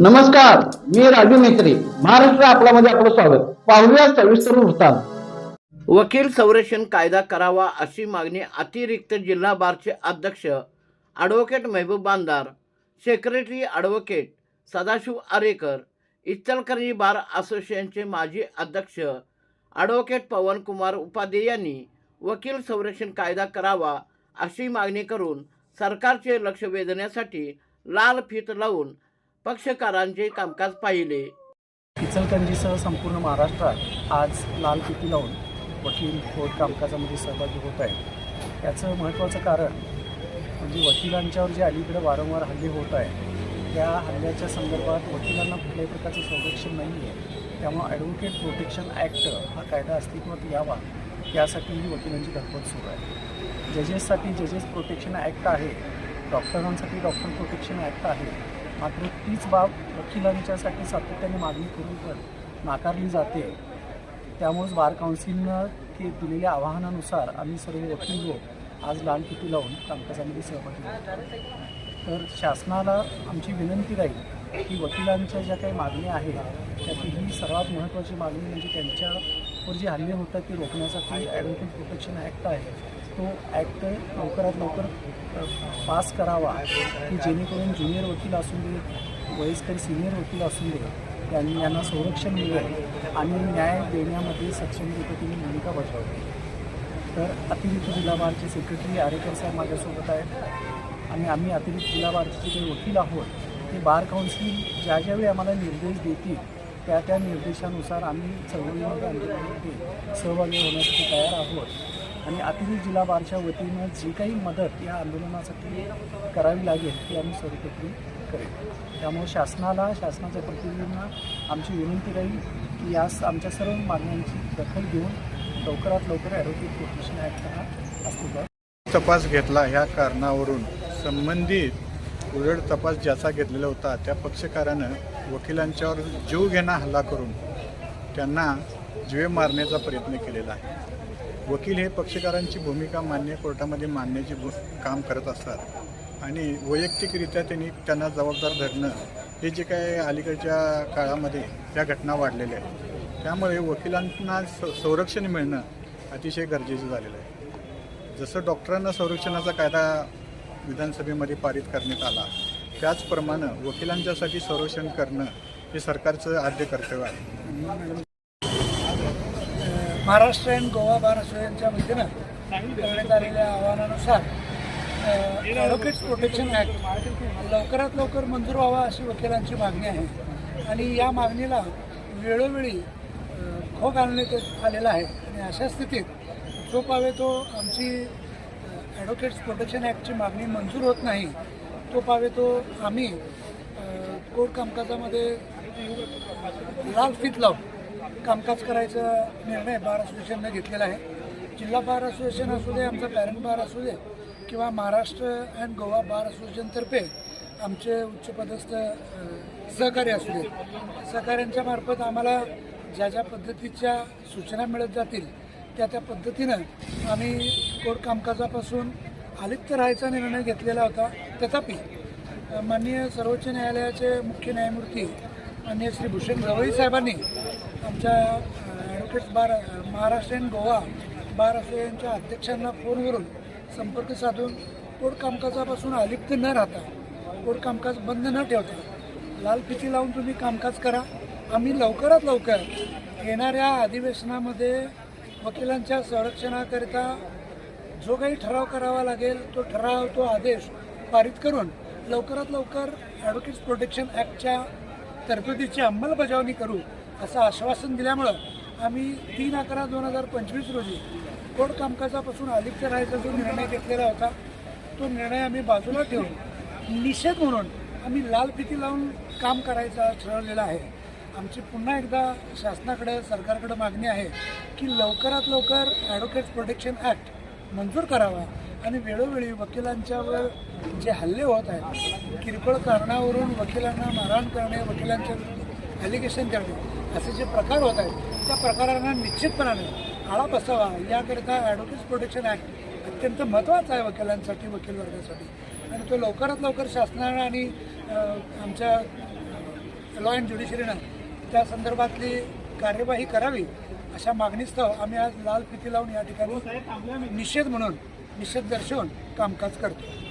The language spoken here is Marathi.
नमस्कार मी राजू मेत्री महाराष्ट्र आपल्यामध्ये आपलं स्वागत. पाहूया सविस्तर वृत्तांत. वकील संरक्षण कायदा करावा अशी मागणी अतिरिक्त जिल्हा बारचे अध्यक्ष advocate Mehboob Bandar secretary advocate Sadashiv Arekar Ichalkaranji bar असोसिएशनचे माजी अध्यक्ष ॲडव्होकेट पवनकुमार उपाध्ये यांनी वकील संरक्षण कायदा करावा अशी मागणी करून सरकारचे लक्ष वेधण्यासाठी लाल फीत लावून पक्षकारांचे कामकाज पाहिले. इचलकरंजीसह संपूर्ण महाराष्ट्रात आज लाल फिती लावून वकील कोर्ट कामकाजामध्ये सहभागी होत आहे याचं महत्त्वाचं कारण म्हणजे वकिलांच्यावर जे अलीकडे वारंवार हल्ले होत आहे त्या हल्ल्याच्या संदर्भात वकिलांना कुठल्याही प्रकारचं संरक्षण नाही आहे. त्यामुळं ॲडव्होकेट प्रोटेक्शन ॲक्ट हा कायदा अस्तित्वात यावा यासाठी ही वकिलांची धडपड सुरू आहे. जजेससाठी जजेस प्रोटेक्शन ॲक्ट आहे डॉक्टरांसाठी डॉक्टर प्रोटेक्शन ॲक्ट आहे मात्र तीच बाब वकिलांच्यासाठी सातत्याने मागणी करून पण नाकारली जाते. त्यामुळेच बार काउन्सिलनं ते दिलेल्या आवाहनानुसार आम्ही सर्व वकील लोक आज लाल किती लावून कामकाजामध्ये सहभागी तर शासनाला आमची विनंती राहील की वकिलांच्या ज्या काही मागण्या आहेत त्यातील ही सर्वात महत्त्वाची मागणी म्हणजे त्यांच्यावर जे हल्ले होतात ते रोखण्यासाठी ॲडव्होकेट प्रोटेक्शन ॲक्ट आहे. तो ॲक्ट लवकरात लवकर पास करावा. की जेणेकरून ज्युनियर वकील असून दे वयस्कर सिनियर वकील असून दे त्यांनी यांना संरक्षण मिळेल आणि न्याय देण्यामध्ये सक्षम पद्धतीने भूमिका बजावते तर अतिरिक्त जिल्हा बारचे सेक्रेटरी आरेकर साहेब माझ्यासोबत आहेत. आणि आम्ही अतिरिक्त जिल्हा बारचे जे वकील आहोत ते बार काउन्सिल ज्या ज्यावेळी आम्हाला निर्देश देतील त्या त्या निर्देशानुसार आम्ही चळवळीमध्ये आंदोलनामध्ये सहभागी होण्यासाठी तयार आहोत. आणि अतिरिक्त जिल्हा बारच्या वतीनं जी काही मदत या आंदोलनासाठी करावी लागेल ती आम्ही सर्वतोपरी करेल त्यामुळे शासनाला शासनाच्या प्रतिनिधींना आमची विनंती राहील की यास आमच्या सर्व मागण्यांची दखल घेऊन लवकरात लवकर ॲडव्होकेट प्रोटेक्शन ॲक्ट हा अस्तित्वात तपास घेतला ह्या कारणावरून संबंधित उलट तपास ज्याचा घेतलेला होता त्या पक्षकारानं वकिलांच्यावर जीव घेणा हल्ला करून त्यांना जीवे मारण्याचा प्रयत्न केलेला आहे. वकील हे पक्षकारांची भूमिका मान्य कोर्टामध्ये मांडण्याचे काम करत असतात. आणि वैयक्तिकरित्या त्यांनी त्यांना जबाबदार धरणं हे जे काय अलीकडच्या काळामध्ये त्या घटना वाढलेल्या आहेत. त्यामुळे वकिलांना स संरक्षण मिळणं अतिशय गरजेचं झालेलं आहे. जसं डॉक्टरांना संरक्षणाचा कायदा विधानसभेमध्ये पारित करण्यात आला त्याचप्रमाणे वकिलांच्यासाठी संरक्षण करणं हे सरकारचं आद्य कर्तव्य आहे. महाराष्ट्र अँड गोवा बार असोसिएशनच्या वतीनं करण्यात आलेल्या आवाहनानुसार ॲडव्होकेट्स प्रोटेक्शन ॲक्ट लवकरात लवकर मंजूर व्हावा अशी वकिलांची मागणी आहे. आणि या मागणीला वेळोवेळी खो घालण्यात आलेला आहे. आणि अशा स्थितीत जो पावे तो आमची ॲडव्होकेट्स प्रोटेक्शन ॲक्टची मागणी मंजूर होत नाही तो पावे तो आम्ही कोर्ट कामकाजामध्ये लाल फित लावू. कामकाज करायचा निर्णय बार असोसिएशनने घेतलेला आहे. जिल्हा बार असोसिएशन असू दे आमचं पॅरेंट बार असू दे किंवा महाराष्ट्र अँड गोवा बार असोसिएशनतर्फे आमचे उच्चपदस्थ अ, सहकारी असू दे. सहकाऱ्यांच्या मार्फत आम्हाला ज्या ज्या पद्धतीच्या सूचना मिळत जातील त्या त्या पद्धतीनं आम्ही कोर्ट कामकाजापासून अलिप्त राहायचा निर्णय घेतलेला होता. तथापि माननीय सर्वोच्च न्यायालयाचे मुख्य न्यायमूर्ती माननीय श्री भूषण गवई साहेबांनी आमच्या advocate bar Maharashtra and Goa bar असोसिएशनच्या अध्यक्षांना फोनवरून संपर्क साधून कोर्ट कामकाजापासून अलिप्त न राहता कोर्ट कामकाज बंद न ठेवता लाल फिती लावून तुम्ही कामकाज करा. आम्ही लवकरात लवकर येणाऱ्या अधिवेशनामध्ये वकिलांच्या संरक्षणाकरिता जो काही ठराव करावा लागेल तो ठराव तो आदेश पारित करून लवकरात लवकर ॲडव्होकेट्स प्रोटेक्शन ॲक्टच्या तरतुदीची अंमलबजावणी करू. असं आश्वासन दिल्यामुळं आम्ही तीन अकरा दोन हजार पंचवीस रोजी कोर्ट कामकाजापासून अलिप्त राहायचा जो निर्णय घेतलेला होता तो निर्णय आम्ही बाजूला ठेवून निषेध म्हणून आम्ही लाल फिती लावून काम करायचा ठरवलेला आहे. आमची पुन्हा एकदा शासनाकडे सरकारकडे मागणी आहे की लवकरात लवकर ॲडव्होकेट्स प्रोटेक्शन ॲक्ट मंजूर करावा आणि वेळोवेळी वकिलांच्यावर जे हल्ले होत आहेत किरकोळ कारणावरून वकिलांना मारहाण करणे वकिलांच्या ॲलिगेशन करणे असे जे प्रकार होत आहेत त्या प्रकारांना निश्चितपणाने आळा बसावा याकरिता ॲडव्होकेट्स प्रोटेक्शन ॲक्ट अत्यंत महत्त्वाचा आहे वकिलांसाठी वकील वर्गासाठी. आणि तो लवकरात लवकर शासनानं आणि आमच्या लॉ अँड ज्युडिशरीनं त्या संदर्भातली कार्यवाही करावी अशा मागणीस्तव आम्ही आज लाल फिती लावून या ठिकाणी निषेध म्हणून निषेध दर्शवून कामकाज करतो